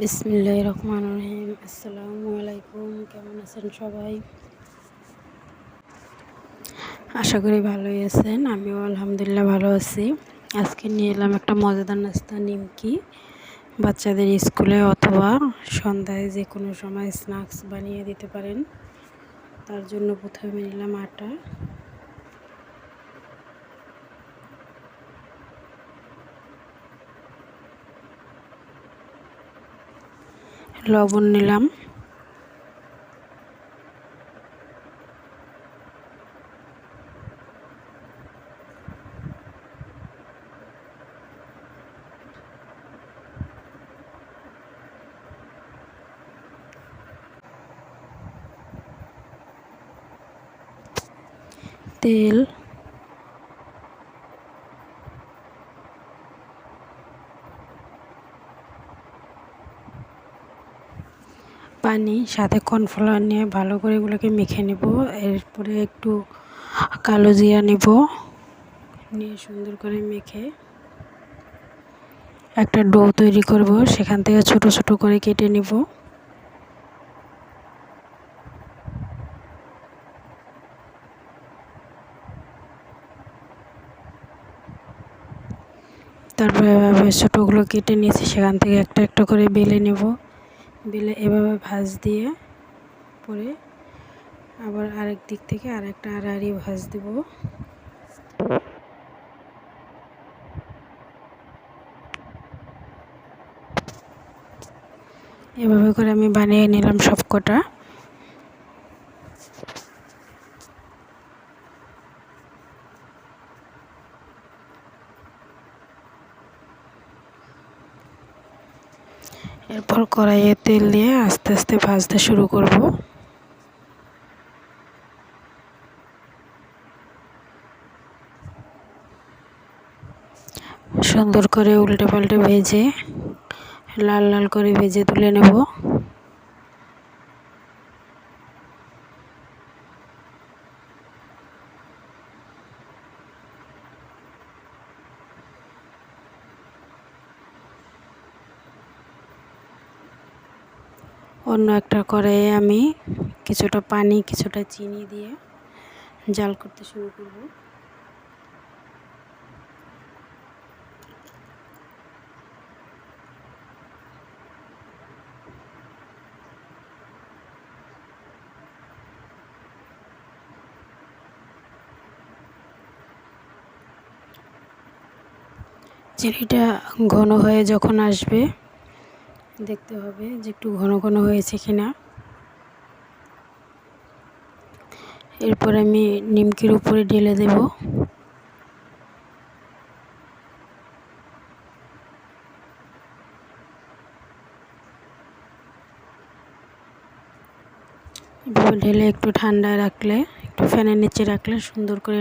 বিসমিল্লাহ রহমান রহিম আসসালামু আলাইকুম, কেমন আছেন সবাই? আশা করি ভালোই আছেন, আমিও আলহামদুলিল্লাহ ভালো আছি। আজকে নিয়ে এলাম একটা মজাদার নাস্তা, নিমকি। বাচ্চাদের স্কুলে অথবা সন্ধ্যায় যে কোনো সময় স্ন্যাক্স বানিয়ে দিতে পারেন। তার জন্য প্রথমে নিলাম আটা। লবণ নিলাম। তেল পানি, সাথে কর্নফ্লাওয়ার নিয়ে ভালো করে এগুলোকে মেখে নেব। এরপরে একটু কালো জিরা নেব, নিয়ে সুন্দর করে মেখে একটা ডো তৈরি করব। সেখান থেকে ছোট ছোট করে কেটে নেব। তারপরে ছোটোগুলো কেটে নিয়েছি, সেখান থেকে একটা একটা করে বেলে নেব। বেলে এভাবে ভাঁজ দিয়ে পরে আবার আরেক দিক থেকে আর একটা আড়াআড়ি ভাঁজ দেব। এভাবে করে আমি বানিয়ে নিলাম সব এরপর কড়াইয়ে তেল দিয়ে আস্তে আস্তে ভাজতে শুরু করব। সুন্দর করে উল্টে পাল্টে ভেজে লাল লাল করে ভেজে তুলে নেব। অন্য একটা কড়াইয়ে আমি কিছুটা পানি, কিছুটা চিনি দিয়ে জাল করতে শুরু করব। চিনিটা ঘন হয়ে যখন আসবে দেখতে হবে যে একটু ঘন ঘন হয়েছে কিনা। এরপর আমি নিমকির উপরে ঢেলে দেব। ঢেলে একটু ঠান্ডায় রাখলে, একটু ফ্যানের নিচে রাখলে সুন্দর করে